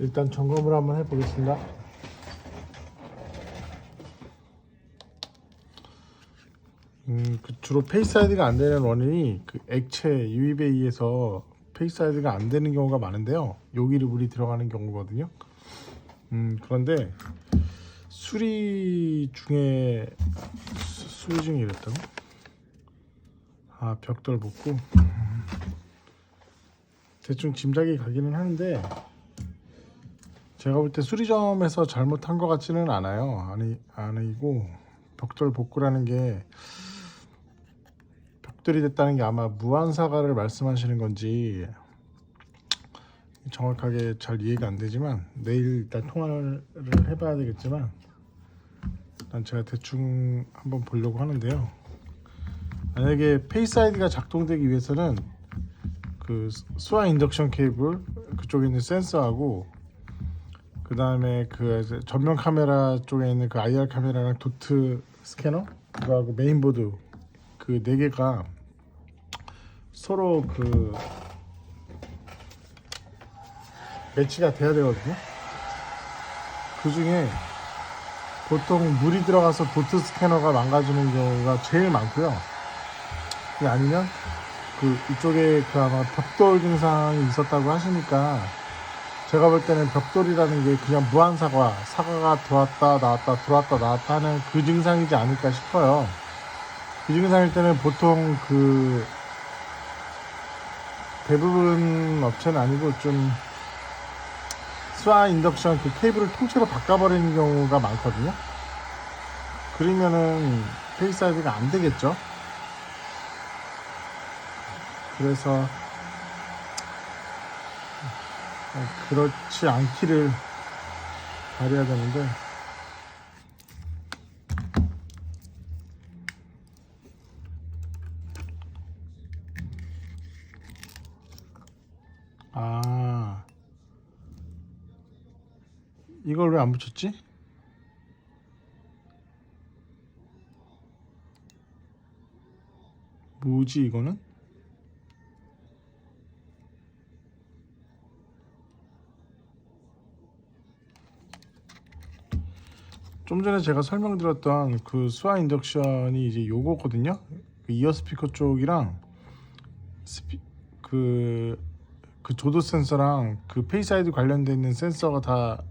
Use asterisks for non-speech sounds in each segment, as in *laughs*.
일단 점검을 한번 해보겠습니다. 음, 그 주로 페이스 아이디가 안 되는 원인이 그 액체 유입에 의해서 페이스 아이디가 안 되는 경우가 많은데요. 여기를 물이 들어가는 경우거든요. 음, 그런데 수리 중에 수- 수리 중에 이랬다고? 아 벽돌 볶고 음. 대충 짐작이 가기는 하는데 제가 볼 때 수리점에서 잘못한 것 같지는 않아요. 아니 아니고 벽돌 복구라는 게 벽돌이 됐다는 게 아마 무한 사과를 말씀하시는 건지 정확하게 잘 이해가 안 되지만 내일 일단 통화를 해봐야 되겠지만 일단 제가 대충 한번 보려고 하는데요. 만약에 페이스 아이디가 작동되기 위해서는 그 수화 인덕션 케이블 그쪽에 있는 센서하고 그 다음에 그 전면 카메라 쪽에 있는 그 IR 카메라랑 도트 스캐너 그거하고 메인보드 그 네 개가 서로 그 매치가 돼야 되거든요. 그 중에 보통 물이 들어가서 도트 스캐너가 망가지는 경우가 제일 많고요. 아니면 그 이쪽에 그 아마 벽돌 증상이 있었다고 하시니까 제가 볼 때는 벽돌이라는 게 그냥 무한 사과 사과가 들어왔다 나왔다 들어왔다 나왔다 하는 그 증상이지 않을까 싶어요. 그 증상일 때는 보통 그 대부분 업체는 아니고 좀 스와 인덕션 그 케이블을 통째로 바꿔버리는 경우가 많거든요. 그러면은 페이스 아이드가 안 되겠죠. 그래서 그렇지 않기를 바래야 되는데 아 이걸 왜 안 붙였지? 뭐지 이거는? 좀 전에 제가 설명드렸던 그 수화 인덕션이 이제 요거거든요. 그 이어 스피커 쪽이랑 스피 그, 그 조도 센서랑 그 페이스 아이드 관련돼 있는 센서가 다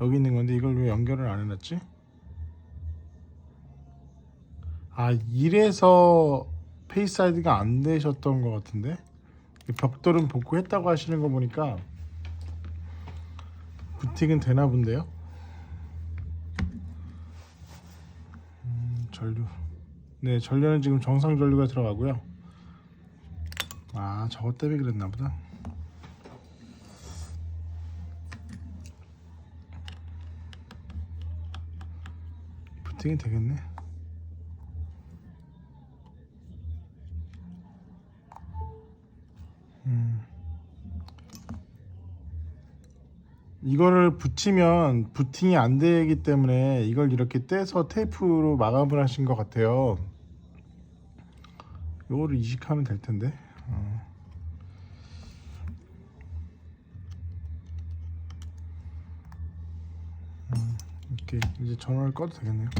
여기 있는 건데 이걸 왜 연결을 안 해놨지? 아 이래서 페이스 아이드가 안 되셨던 것 같은데 벽돌은 복구했다고 하시는 거 보니까 부팅은 되나 본데요? 전류. 네, 전류는 지금 정상 전류가 들어가고요. 아, 저것 때문에 그랬나 보다. 부팅이 되겠네. 이거를 붙이면 부팅이 안 되기 때문에 이걸 이렇게 떼서 테이프로 마감을 하신 것 같아요. 이거를 이식하면 될 텐데. 어. 음, 이렇게 이제 전원을 꺼도 되겠네요.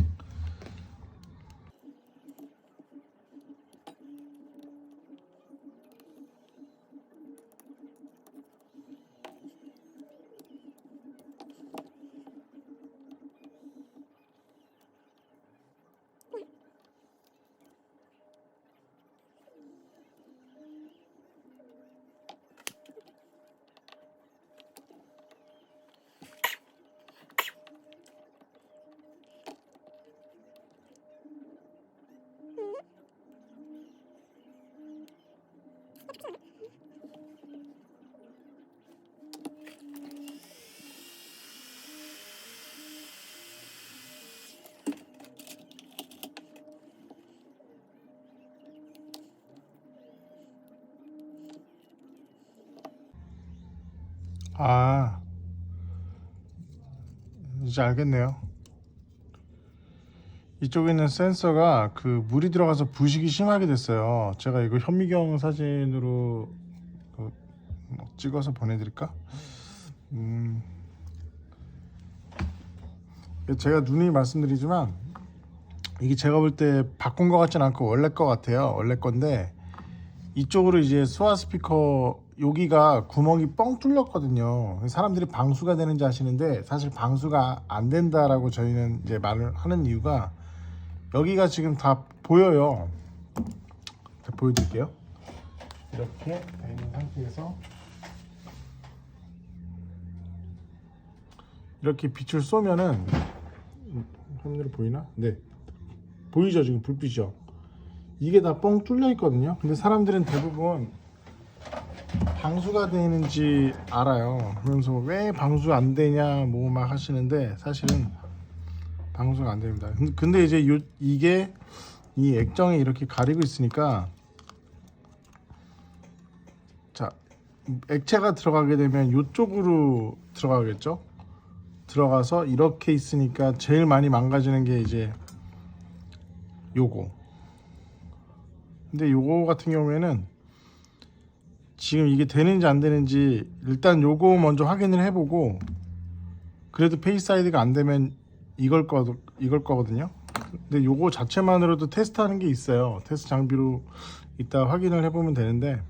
아, 이제 알겠네요. 이쪽에 있는 센서가 그 물이 들어가서 부식이 심하게 됐어요. 제가 이거 현미경 사진으로 그뭐 찍어서 보내드릴까? 음, 제가 누누이 말씀드리지만 이게 제가 볼 때 바꾼 것 같진 않고 원래 거 같아요. 원래 건데 이쪽으로 이제 수화 스피커 여기가 구멍이 뻥 뚫렸거든요. 사람들이 방수가 되는지 아시는데 사실 방수가 안 된다라고 저희는 이제 말을 하는 이유가 여기가 지금 다 보여요. 자, 보여드릴게요. 이렇게 돼 있는 상태에서 이렇게 빛을 쏘면은 음, 화면으로 보이나? 네 보이죠 지금 불빛이요 이게 다 뻥 뚫려 있거든요 근데 사람들은 대부분 방수가 되는지 알아요. 그래서 왜 방수 안 되냐 뭐 막 하시는데 사실은 방수가 안 됩니다. 근- 근데 이제 요, 이게 이 액정에 이렇게 가리고 있으니까 자 액체가 들어가게 되면 이쪽으로 들어가겠죠? 들어가서 이렇게 있으니까 제일 많이 망가지는 게 이제 요거. 근데 요거 같은 경우에는 지금 이게 되는지 안 되는지 일단 요거 먼저 확인을 해보고 그래도 페이스 아이디가 안 되면 이걸 거 이걸 거거든요. 근데 요거 자체만으로도 테스트하는 게 있어요. 테스트 장비로 이따 확인을 해보면 되는데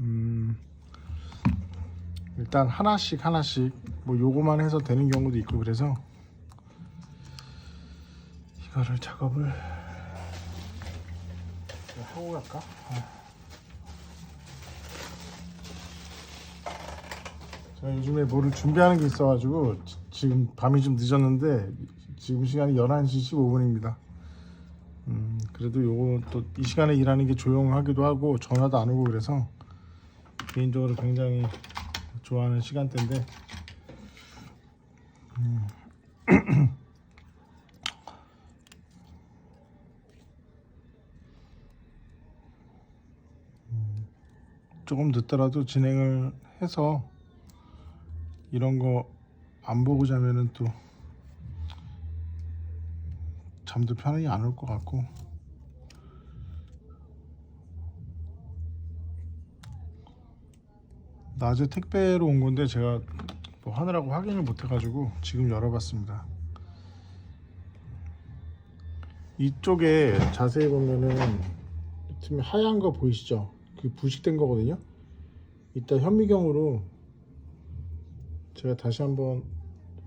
음 일단 하나씩 하나씩 뭐 요거만 해서 되는 경우도 있고 그래서 이거를 작업을 하고 갈까? 제가 요즘에 뭐를 준비하는 게 있어가지고 지- 지금 밤이 좀 늦었는데 지금 시간이 11시 15분입니다 음, 그래도 요거 또 이 시간에 일하는 게 조용하기도 하고 전화도 안 오고 그래서 개인적으로 굉장히 좋아하는 시간대인데 음. *clears throat* 음, 조금 늦더라도 진행을 해서 이런 거 안 보고 자면은 또 잠도 편하게 안올 것 같고 낮에 택배로 온 건데 제가 뭐 하느라고 확인을 못 해가지고 지금 열어봤습니다. 이쪽에 자세히 보면은 지금 하얀 거 보이시죠? 그 부식된 거거든요. 이따 현미경으로 제가 다시 한번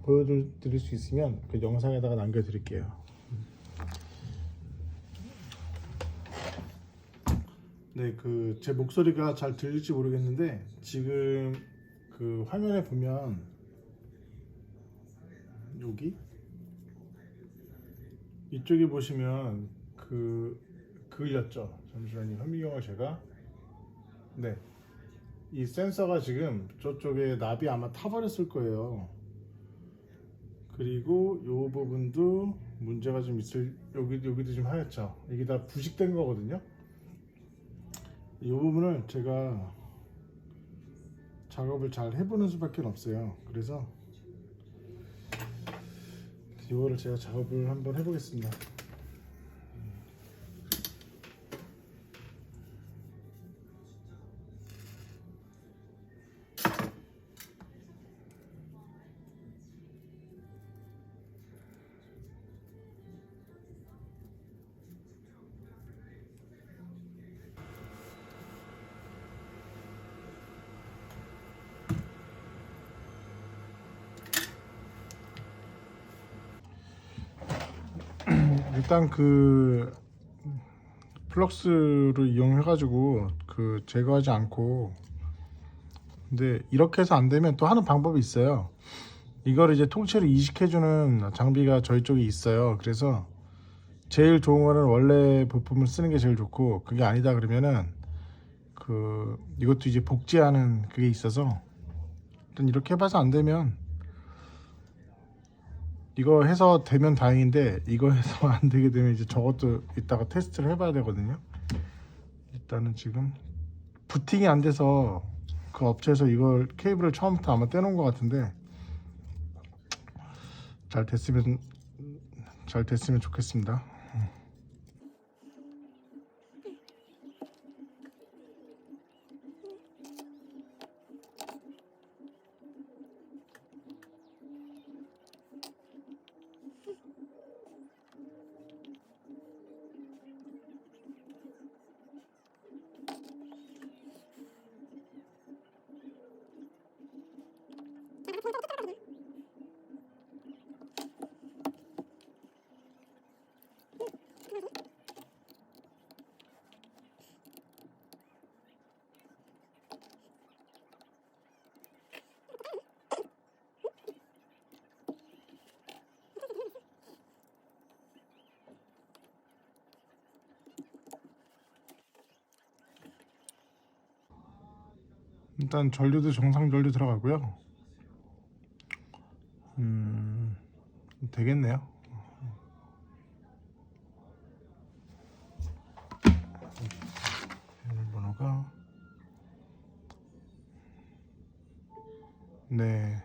보여드릴 수 있으면 그 영상에다가 남겨드릴게요. 네, 그 제 목소리가 잘 들릴지 모르겠는데 지금 그 화면에 보면 여기 이쪽에 보시면 그 그을렸죠. 잠시만요. 현미경을 제가 네. 이 센서가 지금 저쪽에 납이 아마 타버렸을 거예요. 그리고 요 부분도 문제가 좀 있을 여기 여기도 좀 하얗죠. 이게 다 부식된 거거든요. 이 부분을 제가 작업을 잘 해보는 수밖에 없어요. 그래서 이거를 제가 작업을 한번 해보겠습니다. 일단 그 플럭스를 이용해 가지고 그 제거하지 않고 근데 이렇게 해서 안 되면 또 하는 방법이 있어요. 이거를 이제 통째로 이식해 주는 장비가 저희 쪽에 있어요. 그래서 제일 좋은 거는 원래 부품을 쓰는 게 제일 좋고 그게 아니다 그러면은 그 이것도 이제 복제하는 그게 있어서 일단 이렇게 해봐서 안 되면 이거 해서 되면 다행인데 이거 해서 *laughs* 안 되게 되면 이제 저것도 이따가 테스트를 해봐야 되거든요. 일단은 지금 부팅이 안 돼서 그 업체에서 이걸 케이블을 처음부터 아마 떼놓은 것 같은데 잘 됐으면 잘 됐으면 좋겠습니다. 일단 전류도 정상 전류 들어가고요. 음, 되겠네요. 비밀번호가 네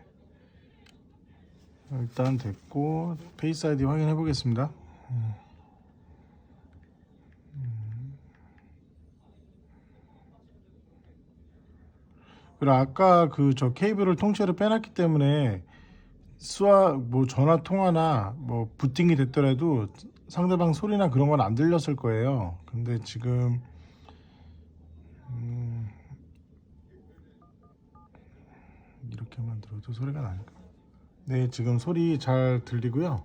일단 됐고 페이스 아이디 확인해 보겠습니다. 그리고 아까 그 저 케이블을 통째로 빼놨기 때문에 수화 뭐 전화 통화나 뭐 부팅이 됐더라도 상대방 소리나 그런 건 안 들렸을 거예요. 근데 지금 음, 이렇게만 들어도 소리가 나니까. 네, 지금 소리 잘 들리고요.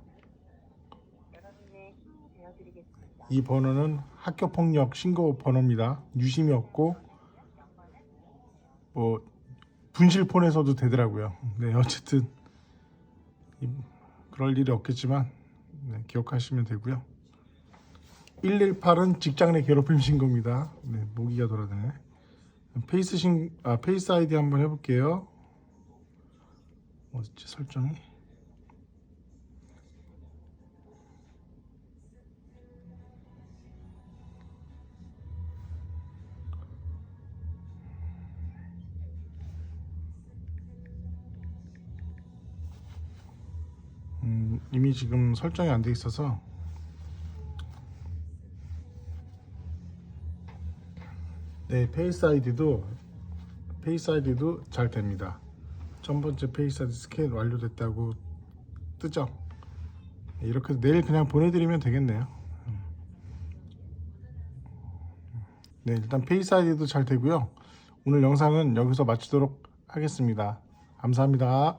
이 번호는 학교 폭력 신고 번호입니다. 유심이 없고 뭐 분실폰에서도 되더라고요. 네, 어쨌든 이- 그럴 일이 없겠지만 네, 기억하시면 되고요. 118은 직장 내 괴롭힘 신고입니다. 네, 모기가 돌아다네. 페이스 신, 아 페이스 아이디 한번 해볼게요. 어딨지 설정이? 음, 이미 지금 설정이 안 돼 있어서 네 페이스 아이디도 페이스 아이디도 잘 됩니다. 첫 번째 페이스 아이디 스캔 완료됐다고 뜨죠. 네, 이렇게 내일 그냥 보내드리면 되겠네요. 음. 네 일단 페이스 아이디도 잘 되고요. 오늘 영상은 여기서 마치도록 하겠습니다. 감사합니다.